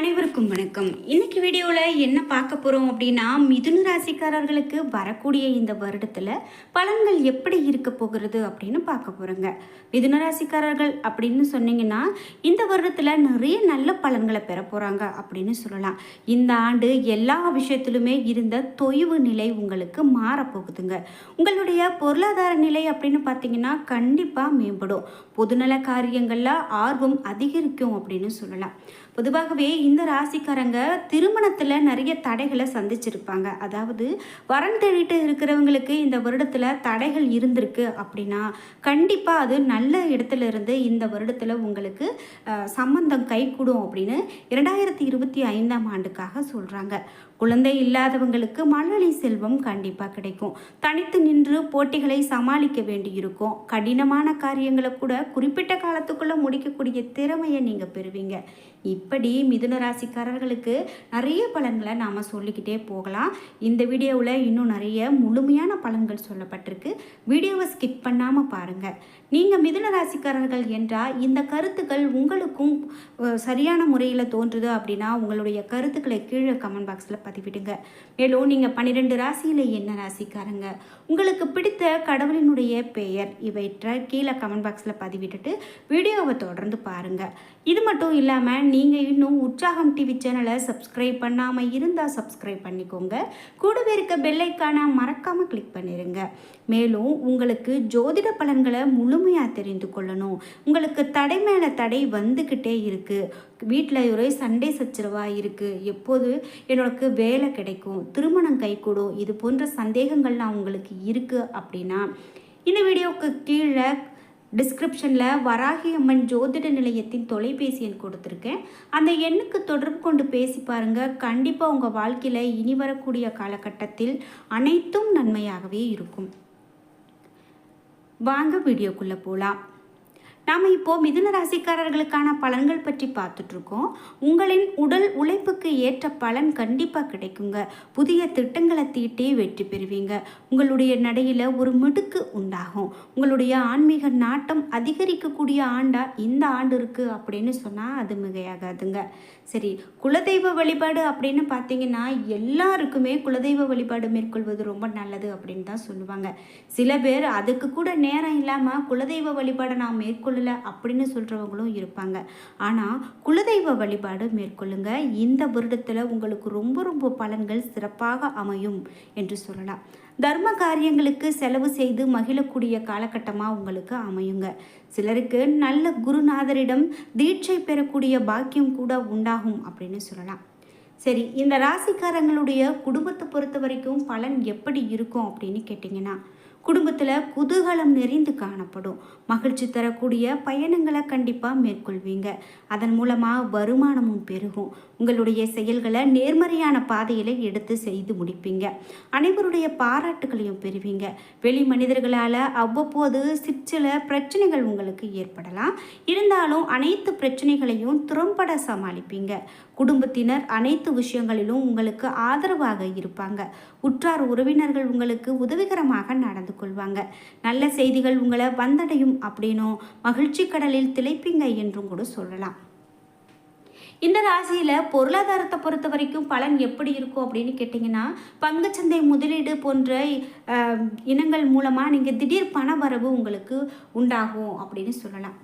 அனைவருக்கும் வணக்கம். இன்னைக்கு வீடியோவில் என்ன பார்க்க போகிறோம் அப்படின்னா மிதுன ராசிக்காரர்களுக்கு வரக்கூடிய இந்த வருடத்தில் பலன்கள் எப்படி இருக்க போகிறது அப்படின்னு பார்க்க போகிறோங்க மிதுன ராசிக்காரர்கள் அப்படின்னு சொன்னீங்கன்னா இந்த வருடத்தில் நிறைய நல்ல பலன்களை பெற போகிறாங்க அப்படின்னு சொல்லலாம். இந்த ஆண்டு எல்லா விஷயத்திலுமே இருந்த தொய்வு நிலை உங்களுக்கு மாறப்போகுதுங்க உங்களுடைய பொருளாதார நிலை அப்படின்னு பார்த்தீங்கன்னா கண்டிப்பாக மேம்படும். பொதுநல காரியங்களில் ஆர்வம் அதிகரிக்கும் அப்படின்னு சொல்லலாம். பொதுவாகவே இந்த ராசிக்காரங்க திருமணத்தில் நிறைய தடைகளை சந்திச்சிருப்பாங்க. அதாவது வரன் தேடிட்டு இருக்கிறவங்களுக்கு இந்த வருடத்தில் தடைகள் இருந்திருக்கு அப்படின்னா கண்டிப்பாக அது நல்ல இடத்துல இருந்து இந்த வருடத்தில் உங்களுக்கு சம்பந்தம் கைகூடும் அப்படின்னு இரண்டாயிரத்தி இருபத்தி ஐந்தாம் ஆண்டுக்காக சொல்கிறாங்க குழந்தை இல்லாதவங்களுக்கு மழலை செல்வம் கண்டிப்பாக கிடைக்கும். தனித்து நின்று போட்டிகளை சமாளிக்க வேண்டியிருக்கும். கடினமான காரியங்களை கூட குறிப்பிட்ட காலத்துக்குள்ளே முடிக்கக்கூடிய திறமையை நீங்கள் பெறுவீங்க. இப்படி மிதுன ராசிக்காரர்களுக்கு நிறைய பலன்களை நாம் சொல்லிக்கிட்டே போகலாம். இந்த வீடியோவில் இன்னும் நிறைய முழுமையான பலன்கள் சொல்லப்பட்டிருக்கு. வீடியோவை ஸ்கிப் பண்ணாமல் பாருங்கள் நீங்கள் மிதுன ராசிக்காரர்கள் என்றால் இந்த கருத்துக்கள் உங்களுக்கும் சரியான முறையில் தோன்றுது அப்படின்னா உங்களுடைய கருத்துக்களை கீழே கமெண்ட் பாக்ஸில் பதிவிடுங்க. மேலும் நீங்கள் பன்னிரெண்டு ராசியில் என்ன ராசிக்காரங்க? உங்களுக்கு பிடித்த கடவுளினுடைய பெயர் இவற்றை கீழே கமெண்ட் பாக்ஸில் பதிவிட்டுட்டு வீடியோவை தொடர்ந்து பாருங்கள் இது மட்டும் இல்லாமல் நீங்கள் இன்னும் உற்சாகம் டிவி சேனலை சப்ஸ்கிரைப் பண்ணாமல் இருந்தால் சப்ஸ்கிரைப் பண்ணிக்கோங்க. கூடவே இருக்க பெல்லைக்கான மறக்காமல் கிளிக் பண்ணிடுங்க மேலும் உங்களுக்கு ஜோதிட பலன்களை முழுமையாக தெரிந்து கொள்ளணும். உங்களுக்கு தடை மேலே தடை வந்துக்கிட்டே இருக்குது வீட்டில் ஒரே சண்டை சச்சரவாக இருக்குது எப்போது எனக்கு வேலை கிடைக்கும் திருமணம் கைகூடும் இது போன்ற சந்தேகங்கள்லாம் உங்களுக்கு இருக்குது அப்படின்னா இந்த வீடியோவுக்கு கீழே டிஸ்கிரிப்ஷனில் வராகி அம்மன் ஜோதிட நிலையத்தின் தொலைபேசி எண் கொடுத்துருக்கேன். அந்த எண்ணுக்கு தொடர்பு கொண்டு பேசி பாருங்கள் கண்டிப்பாக உங்கள் வாழ்க்கையில் இனி வரக்கூடிய காலகட்டத்தில் அனைத்தும் நன்மையாகவே இருக்கும். வாங்க வீடியோக்குள்ளே போகலாம் நாம் இப்போ மிதுன ராசிக்காரர்களுக்கான பலன்கள் பற்றி பார்த்துட்ருக்கோம். உங்களின் உடல் உழைப்புக்கு ஏற்ற பலன் கண்டிப்பாக கிடைக்குங்க. புதிய திட்டங்களை தீட்டி வெற்றி பெறுவீங்க. உங்களுடைய நடையில் ஒரு மிடுக்கு உண்டாகும். உங்களுடைய ஆன்மீக நாட்டம் அதிகரிக்கக்கூடிய ஆண்டா இந்த ஆண்டு இருக்குது அப்படின்னு சொன்னால் அது மிகையாகாதுங்க. சரி குலதெய்வ வழிபாடு அப்படின்னு பார்த்தீங்கன்னா எல்லாருக்குமே குலதெய்வ வழிபாடு மேற்கொள்வது ரொம்ப நல்லது அப்படின்னு தான் சொல்லுவாங்க. சில பேர் அதுக்கு கூட நேரம் இல்லாமல் குலதெய்வ வழிபாடை நான் மேற்கொள்ளல அப்படின்னு சொல்கிறவங்களும் இருப்பாங்க. ஆனால் குலதெய்வ வழிபாடு மேற்கொள்ளுங்க. இந்த வருடத்தில் உங்களுக்கு ரொம்ப ரொம்ப பலன்கள் சிறப்பாக அமையும் என்று சொல்லலாம். தர்ம காரியங்களுக்கு செலவு செய்து மகிழக்கூடிய காலகட்டமாக உங்களுக்கு அமையுங்க. சிலருக்கு நல்ல குருநாதரிடம் தீட்சை பெறக்கூடிய பாக்கியம் கூட உண்டாகும் அப்படின்னு சொல்லலாம். சரி இந்த ராசிக்காரங்களுடைய குடும்பத்தை பொறுத்த வரைக்கும் பலன் எப்படி இருக்கும் அப்படின்னு கேட்டிங்கன்னா குடும்பத்தில் குதூகலம் நிறைந்து காணப்படும். மகிழ்ச்சி தரக்கூடிய பயணங்களை கண்டிப்பாக மேற்கொள்வீங்க. அதன் மூலமாக வருமானமும் பெருகும். உங்களுடைய செயல்களை நேர்மறையான பாதையில் எடுத்து செய்து முடிப்பீங்க. அனைவருடைய பாராட்டுகளையும் பெறுவீங்க. வெளி மனிதர்களால் அவ்வப்போது சிற்சில பிரச்சனைகள் உங்களுக்கு ஏற்படலாம். இருந்தாலும் அனைத்து பிரச்சனைகளையும் திறம்பட சமாளிப்பீங்க. குடும்பத்தினர் அனைத்து விஷயங்களிலும் உங்களுக்கு ஆதரவாக இருப்பாங்க. உற்றார் உறவினர்கள் உங்களுக்கு உதவிகரமாக நடந்து கொள்வாங்க நல்ல செய்திகள் உங்களை வந்தடையும் அப்படின்னும் மகிழ்ச்சி கடலில் திளைப்பீங்க என்றும் கூட சொல்லலாம். இந்த ராசியில் பொருளாதாரத்தை பொறுத்த வரைக்கும் பலன் எப்படி இருக்கும் அப்படின்னு கேட்டிங்கன்னா பங்குச்சந்தை முதலீடு போன்ற இனங்கள் மூலமாக நீங்கள் திடீர் பண வரவு உங்களுக்கு உண்டாகும் அப்படின்னு சொல்லலாம்.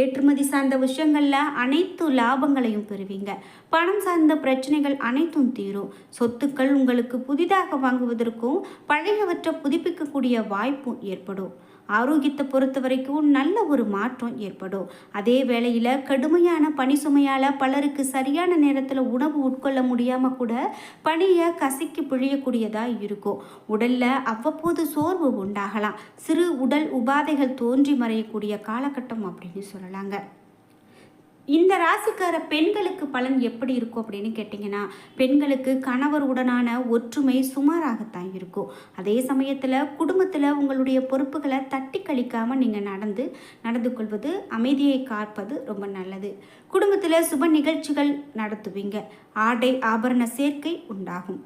ஏற்றுமதி சார்ந்த விஷயங்களில் அனைத்து லாபங்களையும் பெறுவீங்க. பணம் சார்ந்த பிரச்சனைகள் அனைத்தும் தீரும். சொத்துக்கள் உங்களுக்கு புதிதாக வாங்குவதற்கும் பழையவற்றை புதுப்பிக்கக்கூடிய வாய்ப்பும் ஏற்படும். ஆரோக்கியத்தை பொறுத்த வரைக்கும் நல்ல ஒரு மாற்றம் ஏற்படும். அதே வேளையில் கடுமையான பனி சுமையால் பலருக்கு சரியான நேரத்தில் உணவு உட்கொள்ள முடியாமல் கூட பனியை கசக்கி பிழியக்கூடியதாக இருக்கும். உடலில் அவ்வப்போது சோர்வு உண்டாகலாம். சிறு உடல் உபாதைகள் தோன்றி மறையக்கூடிய காலகட்டம் அப்படின்னு சொல்லலாங்க. இந்த ராசிக்கார பெண்களுக்கு பலன் எப்படி இருக்கும் அப்படின்னு கேட்டிங்கன்னா பெண்களுக்கு கணவர் உடனான ஒற்றுமை சுமாராகத்தான் இருக்கும். அதே சமயத்தில் குடும்பத்தில் உங்களுடைய பொறுப்புகளை தட்டி கழிக்காமல் நீங்கள் நடந்து நடந்து கொள்வது அமைதியை காப்பது ரொம்ப நல்லது. குடும்பத்தில் சுப நிகழ்ச்சிகள் நடத்துவீங்க. ஆடை ஆபரண சேர்க்கை உண்டாகும்.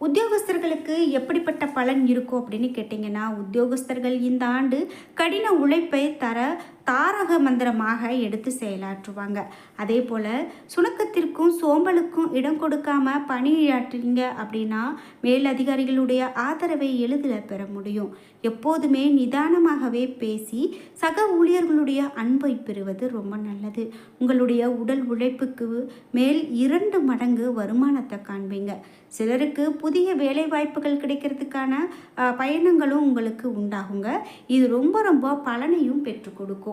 உத்தியோகஸ்தர்களுக்கு எப்படிப்பட்ட பலன் இருக்கும் அப்படின்னு கேட்டிங்கன்னா உத்தியோகஸ்தர்கள் இந்த ஆண்டு கடின உழைப்பை தர தாரக மந்திரமாக எடுத்து செயலாற்றுவாங்க. அதே போல் சுணக்கத்திற்கும் சோம்பலுக்கும் இடம் கொடுக்காம பணியாற்றுறீங்க அப்படின்னா மேலதிகாரிகளுடைய ஆதரவை எளிதில் பெற முடியும். எப்போதுமே நிதானமாகவே பேசி சக ஊழியர்களுடைய அன்பை பெறுவது ரொம்ப நல்லது. உங்களுடைய உடல் உழைப்புக்கு மேல் இரண்டு மடங்கு வருமானத்தை காண்பீங்க. சிலருக்கு புதிய வேலை வாய்ப்புகள் கிடைக்கிறதுக்கான பயணங்களும் உங்களுக்கு உண்டாகுங்க. இது ரொம்ப ரொம்ப பலனையும் பெற்றுக் கொடுக்கும்.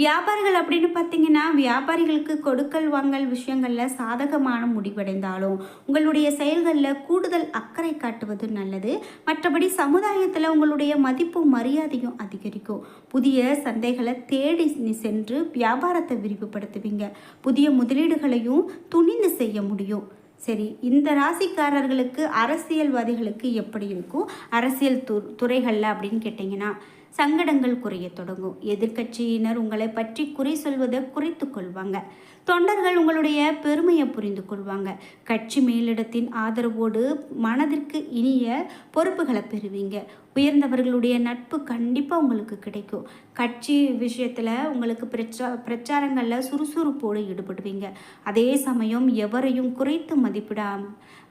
வியாபாரிகள் அப்படின்னு பார்த்தீங்கன்னா வியாபாரிகளுக்கு கொடுக்கல் வாங்கல் விஷயங்களில் சாதகமான முடிவடைந்தாலும் உங்களுடைய செயல்களில் கூடுதல் அக்கறை காட்டுவது நல்லது. மற்றபடி சமுதாயத்தில் உங்களுடைய மதிப்பும் மரியாதையும் அதிகரிக்கும். புதிய சந்தைகளை தேடி சென்று வியாபாரத்தை விரிவுபடுத்துவீங்க. புதிய முதலீடுகளையும் துணிந்து செய்ய முடியும். சரி இந்த ராசிக்காரர்களுக்கு அரசியல்வாதிகளுக்கு எப்படி இருக்கும்? அரசியல் து துறைகளில் அப்படின்னு கேட்டிங்கன்னா சங்கடங்கள் குறைய தொடங்கும். எதிர்க்கட்சியினர் உங்களை பற்றி குறை சொல்வதை குறைத்து கொள்வாங்க. தொண்டர்கள் உங்களுடைய பெருமையை புரிந்து கொள்வாங்க. கட்சி மேலிடத்தின் ஆதரவோடு மனதிற்கு இனிய பொறுப்புகளை பெறுவீங்க. உயர்ந்தவர்களுடைய நட்பு கண்டிப்பாக உங்களுக்கு கிடைக்கும். கட்சி விஷயத்தில் உங்களுக்கு பிரச்சா பிரச்சாரங்களில் சுறுசுறுப்போடு ஈடுபடுவீங்க. அதே சமயம் எவரையும் குறைத்து மதிப்பிடாம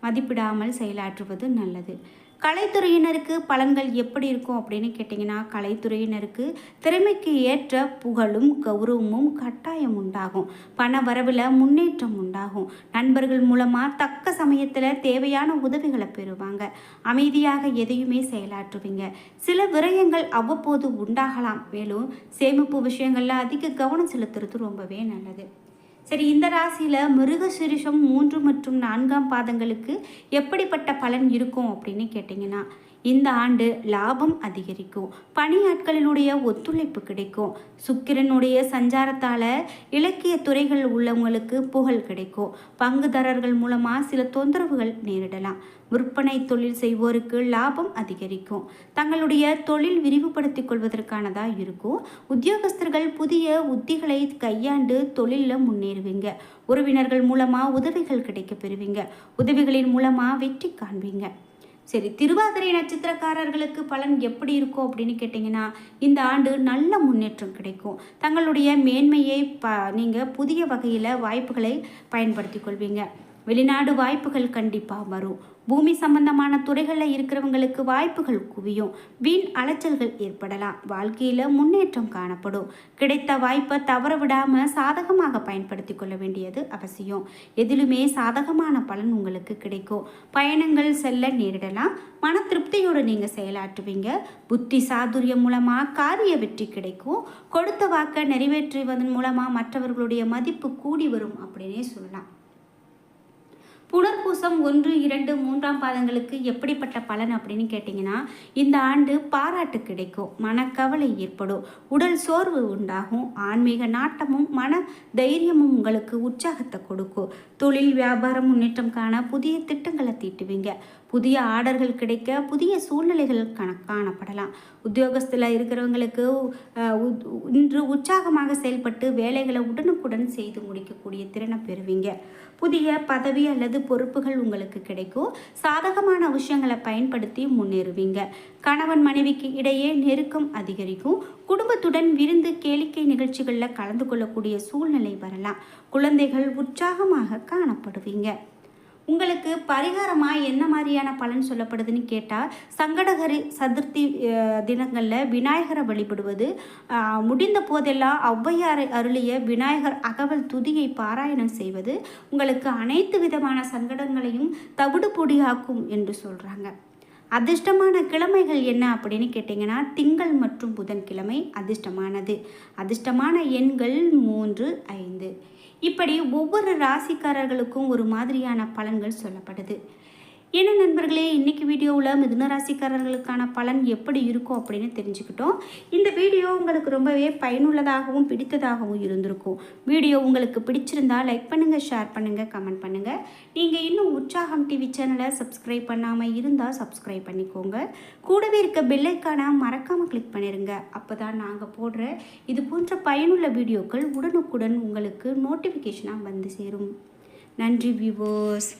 மதிப்பிடாமல் செயலாற்றுவது நல்லது. கலைத்துறையினருக்கு பலன்கள் எப்படி இருக்கும் அப்படின்னு கேட்டிங்கன்னா கலைத்துறையினருக்கு திறமைக்கு ஏற்ற புகழும் கௌரவமும் கட்டாயம் உண்டாகும். பண வரவில் முன்னேற்றம் உண்டாகும். நண்பர்கள் மூலமாக தக்க சமயத்தில் தேவையான உதவிகளை பெறுவாங்க. அமைதியாக எதையுமே செயலாற்றுவீங்க. சில விரயங்கள் அவ்வப்போது உண்டாகலாம். மேலும் சேமிப்பு விஷயங்களில் அதிக கவனம் செலுத்துறது ரொம்பவே நல்லது. சரி இந்த ராசியில் மிருக சிறுஷம் மூன்று மற்றும் நான்காம் பாதங்களுக்கு எப்படிப்பட்ட பலன் இருக்கும் அப்படின்னு கேட்டிங்கன்னா இந்த ஆண்டு லாபம் அதிகரிக்கும். பணியாட்களினுடைய ஒத்துழைப்பு கிடைக்கும். சுக்கிரனுடைய சஞ்சாரத்தால் இலக்கிய துறைகள் உள்ளவங்களுக்கு புகழ் கிடைக்கும். பங்குதாரர்கள் மூலமாக சில தொந்தரவுகள் நேரிடலாம். விற்பனை தொழில் செய்வோருக்கு லாபம் அதிகரிக்கும். தங்களுடைய தொழில் விரிவுபடுத்திக் கொள்வதற்கானதாக இருக்கும். உத்தியோகஸ்தர்கள் புதிய உத்திகளை கையாண்டு தொழிலில் முன்னேறுவீங்க. உறவினர்கள் மூலமாக உதவிகள் கிடைக்க பெறுவீங்க. உதவிகளின் மூலமாக வெற்றி காண்பீங்க. சரி திருவாதிரை நட்சத்திரக்காரர்களுக்கு பலன் எப்படி இருக்கும் அப்படின்னு கேட்டிங்கன்னா இந்த ஆண்டு நல்ல முன்னேற்றம் கிடைக்கும். தங்களுடைய மேன்மையை ப நீங்கள் புதிய வகையில் வாய்ப்புகளை பயன்படுத்தி கொள்வீங்க. வெளிநாடு வாய்ப்புகள் கண்டிப்பாக வரும். பூமி சம்பந்தமான துறைகளில் இருக்கிறவங்களுக்கு வாய்ப்புகள் குவியும். வீண் அலைச்சல்கள் ஏற்படலாம். வாழ்க்கையில் முன்னேற்றம் காணப்படும். கிடைத்த வாய்ப்பை தவற விடாமல் சாதகமாக பயன்படுத்தி கொள்ள வேண்டியது அவசியம். எதிலுமே சாதகமான பலன் உங்களுக்கு கிடைக்கும். பயணங்கள் செல்ல நேரிடலாம். மன திருப்தியோடு நீங்கள் செயலாற்றுவீங்க. புத்தி சாதுரியம் மூலமாக காரிய வெற்றி கிடைக்கும். கொடுத்த வாக்கை நிறைவேற்றுவதன் மூலமாக மற்றவர்களுடைய மதிப்பு கூடி வரும் அப்படின்னே சொல்லலாம். புனர்பூசம் ஒன்று இரண்டு மூன்றாம் பாதங்களுக்கு எப்படிப்பட்ட பலன் அப்படின்னு கேட்டிங்கன்னா இந்த ஆண்டு பாராட்டு கிடைக்கும் மனக்கவலை ஏற்படும் உடல் சோர்வு உண்டாகும் ஆன்மீக நாட்டமும் மன தைரியமும் உங்களுக்கு உற்சாகத்தை கொடுக்கும். தொழில் வியாபாரம் முன்னேற்றம் காண புதிய திட்டங்களை தீட்டுவீங்க. புதிய ஆர்டர்கள் கிடைக்க புதிய சூழ்நிலைகள் கண காணப்படலாம். உத்தியோகஸ்தில் இருக்கிறவங்களுக்கு உத்- இன்று உற்சாகமாக செயல்பட்டு வேலைகளை உடனுக்குடன் செய்து முடிக்கக்கூடிய திறனை பெறுவீங்க. புதிய பதவி அல்லது பொறுப்புகள் உங்களுக்கு கிடைக்கும். சாதகமான விஷயங்களை பயன்படுத்தி முன்னேறுவீங்க. கணவன் மனைவிக்கு இடையே நெருக்கம் அதிகரிக்கும். குடும்பத்துடன் விருந்து கேளிக்கை நிகழ்ச்சிகளில் கலந்து கொள்ளக்கூடிய சூழ்நிலை வரலாம். குழந்தைகள் உற்சாகமாக காணப்படுவீங்க. உங்களுக்கு பரிகாரமாக என்ன மாதிரியான பலன் சொல்லப்படுதுன்னு கேட்டால் சங்கடகரி சதுர்த்தி தினங்களில் விநாயகரை வழிபடுவது முடிந்த போதெல்லாம் ஔவையாரை அருளிய விநாயகர் அகவல் துதியை பாராயணம் செய்வது உங்களுக்கு அனைத்து விதமான சங்கடங்களையும் தவிடு பொடியாக்கும் என்று சொல்கிறாங்க அதிர்ஷ்டமான கிழமைகள் என்ன அப்படின்னு கேட்டிங்கன்னா திங்கள் மற்றும் புதன்கிழமை அதிர்ஷ்டமானது. அதிர்ஷ்டமான எண்கள் மூன்று ஐந்து. இப்படி ஒவ்வொரு ராசிக்காரர்களுக்கும் ஒரு மாதிரியான பலன்கள் சொல்லப்படுது. என்ன நண்பர்களே இன்றைக்கி வீடியோவில் மிதுன ராசிக்காரர்களுக்கான பலன் எப்படி இருக்கும் அப்படின்னு தெரிஞ்சுக்கிட்டோம். இந்த வீடியோ உங்களுக்கு ரொம்பவே பயனுள்ளதாகவும் பிடித்ததாகவும் இருந்திருக்கும். வீடியோ உங்களுக்கு பிடிச்சிருந்தால் லைக் பண்ணுங்கள் ஷேர் பண்ணுங்கள் கமெண்ட் பண்ணுங்கள் நீங்கள் இன்னும் உற்சாகம் டிவி சேனலை சப்ஸ்கிரைப் பண்ணாமல் இருந்தால் சப்ஸ்கிரைப் பண்ணிக்கோங்க. கூடவே இருக்க பெல்லைக்கான மறக்காமல் கிளிக் பண்ணிடுங்க அப்போ தான் நாங்கள் போடுற இது போன்ற பயனுள்ள வீடியோக்கள் உடனுக்குடன் உங்களுக்கு நோட்டிஃபிகேஷனாக வந்து சேரும். நன்றி வியூவர்ஸ்